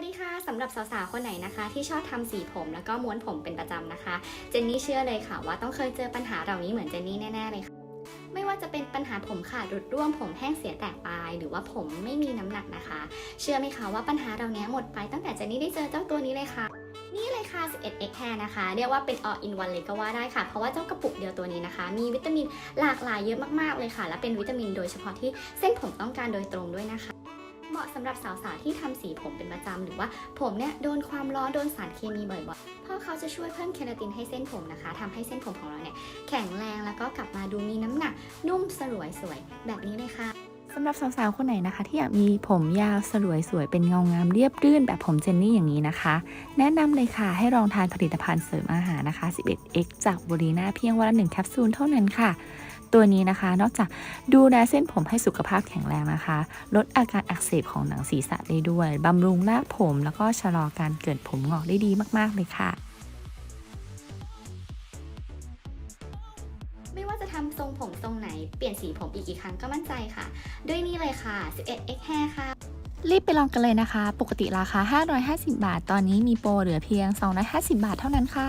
วัสดีค่ะสำหรับสาวๆ คนไหนนะคะ ที่ชอบทำสีผมแล้วก็ม้วนผมเป็นประจำนะคะ เจนนี่เชื่อเลยค่ะว่าต้องเคยเจอปัญหาเหล่านี้เหมือนเจนนี่แน่ๆเลยค่ะ ไม่ว่าจะเป็นปัญหาผมขาดหลุดร่วงผมแห้งเสียแตกปลาย หรือว่าผมไม่มีน้ำหนักนะคะ เชื่อไหมคะว่าปัญหาเหล่านี้หมดไปตั้งแต่เจนนี่ได้เจอเจ้าตัวนี้เลยค่ะนี่เลยค่ะ 11x hair นะคะ เรียกว่าเป็น all in one เลยก็ว่าได้ค่ะ เพราะว่าเจ้ากระปุกเดียวตัวนี้นะคะ มีวิตามินหลากหลายเยอะมากๆเลยค่ะ และเป็นวิตามินโดยเฉพาะที่เส้นผมต้องการโดยตรงด้วยนะคะ เหมาะสำหรับสาวๆที่ทำสีผม เป็นประจำหรือว่าผมเนี่ยโดนความร้อนโดนสารเคมีบ่อยๆ เพราะเขาจะช่วยเพิ่มเคราตินให้เส้นผมนะคะทำให้เส้นผมของเราเนี่ยแข็งแรงแล้วก็กลับมาดูมีน้ำหนัก นุ่มสลวยสวยแบบนี้เลยค่ะสำหรับสาวๆคนไหนนะคะ ที่อยากมีผมยาวสลวยสวยเป็นเงางามเรียบรื่นแบบผมเจนนี่อย่างนี้นะคะ แนะนำเลยค่ะให้ลองทานผลิตภัณฑ์เสริมอาหารนะคะ 11x จากบรีนาเพียงวันละหนึ่งแคปซูลเท่านั้นค่ะ ตัวนี้นะคะ นอกจากดูแลเส้นผมให้สุขภาพแข็งแรงนะคะ ลดอาการอักเสบของหนังศีรษะได้ด้วย บำรุงรากผม แล้วก็ชะลอการเกิดผมงอกได้ดีมากๆเลยค่ะไม่ว่าจะทำทรงผมทรงไหน เปลี่ยนสีผมอีกกี่ครั้งก็มั่นใจค่ะ ด้วยนี่เลยค่ะ 11x hair ค่ะ รีบไปลองกันเลยนะคะ ปกติราคา 550 บาท ตอนนี้มีโปรเหลือเพียง 250 บาทเท่านั้นค่ะ